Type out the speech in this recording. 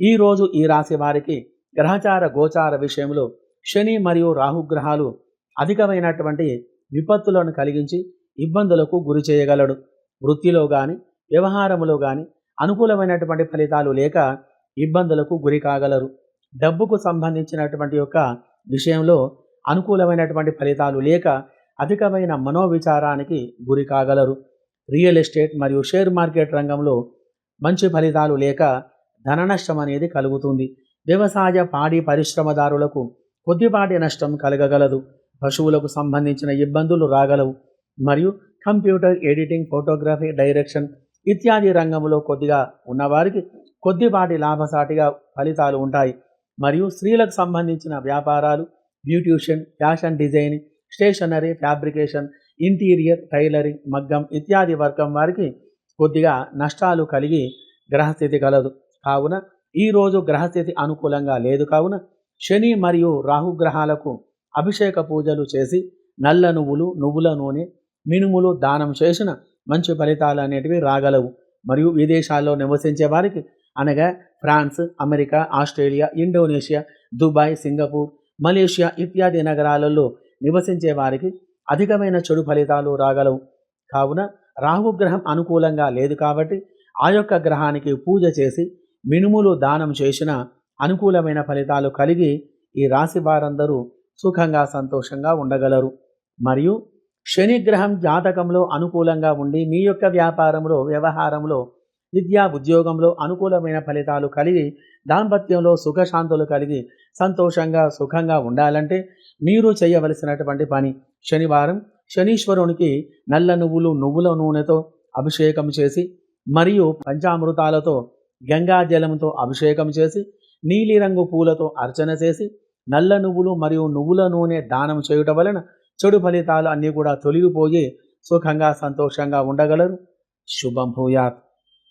ఈరోజు ఈ రాశి వారికి గ్రహచార గోచార విషయంలో శని మరియు రాహుగ్రహాలు అధికమైనటువంటి విపత్తులను కలిగించి ఇబ్బందులకు గురి చేయగలడు. వృత్తిలో కానీ వ్యవహారములో కానీ అనుకూలమైనటువంటి ఫలితాలు లేక ఇబ్బందులకు గురి కాగలరు. డబ్బుకు సంబంధించినటువంటి యొక్క విషయంలో అనుకూలమైనటువంటి ఫలితాలు లేక అధికమైన మనోవిచారానికి గురి కాగలరు. రియల్ ఎస్టేట్ మరియు షేర్ మార్కెట్ రంగంలో మంచి ఫలితాలు లేక ధన నష్టం అనేది కలుగుతుంది. వ్యవసాయ పాడి పరిశ్రమదారులకు కొద్దిపాటి నష్టం కలగగలదు. పశువులకు సంబంధించిన ఇబ్బందులు రాగలవు. మరియు కంప్యూటర్ ఎడిటింగ్ ఫోటోగ్రఫీ డైరెక్షన్ ఇత్యాది రంగంలో కొద్దిగా ఉన్నవారికి కొద్దిపాటి లాభసాటిగా ఫలితాలు ఉంటాయి. మరియు స్త్రీలకు సంబంధించిన వ్యాపారాలు beautician fashion designing stationery fabrication interior tailoring మగ్గం ఇత్యాది వర్గం వారికి కొద్దిగా నష్టాలు కలిగి గ్రహస్థితి కలదు. కావున ఈరోజు గ్రహస్థితి అనుకూలంగా లేదు కావున శని మరియు రాహుగ్రహాలకు అభిషేక పూజలు చేసి నల్ల నువ్వులు నువ్వుల నూనె మినుములు దానం చేసిన మంచి ఫలితాలు అనేటివి రాగలవు. మరియు విదేశాల్లో నివసించే వారికి అనగా France America Australia Indonesia Dubai Singapore Malaysia ఇత్యాది నగరాలలో నివసించే వారికి అధికమైన చెడు ఫలితాలు రాగలవు. కావున రాహుగ్రహం అనుకూలంగా లేదు కాబట్టి ఆ యొక్క గ్రహానికి పూజ చేసి మినుములు దానం చేసిన అనుకూలమైన ఫలితాలు కలిగి ఈ రాశి వారందరూ సుఖంగా సంతోషంగా ఉండగలరు. మరియు శనిగ్రహం జాతకంలో అనుకూలంగా ఉండి మీ యొక్క వ్యాపారంలో వ్యవహారంలో విద్యా ఉద్యోగంలో అనుకూలమైన ఫలితాలు కలిగి దాంపత్యంలో సుఖశాంతులు కలిగి సంతోషంగా సుఖంగా ఉండాలంటే మీరు చేయవలసినటువంటి పని శనివారం శనీశ్వరునికి నల్ల నువ్వులు నువ్వుల నూనెతో అభిషేకం చేసి మరియు పంచామృతాలతో గంగా జలంతో అభిషేకం చేసి నీలిరంగు పూలతో అర్చన చేసి నల్ల నువ్వులు మరియు నువ్వుల నూనె దానం చేయుట వలన చెడు ఫలితాలు అన్నీ కూడా తొలగిపోయి సుఖంగా సంతోషంగా ఉండగలరు. శుభం భూయాత్.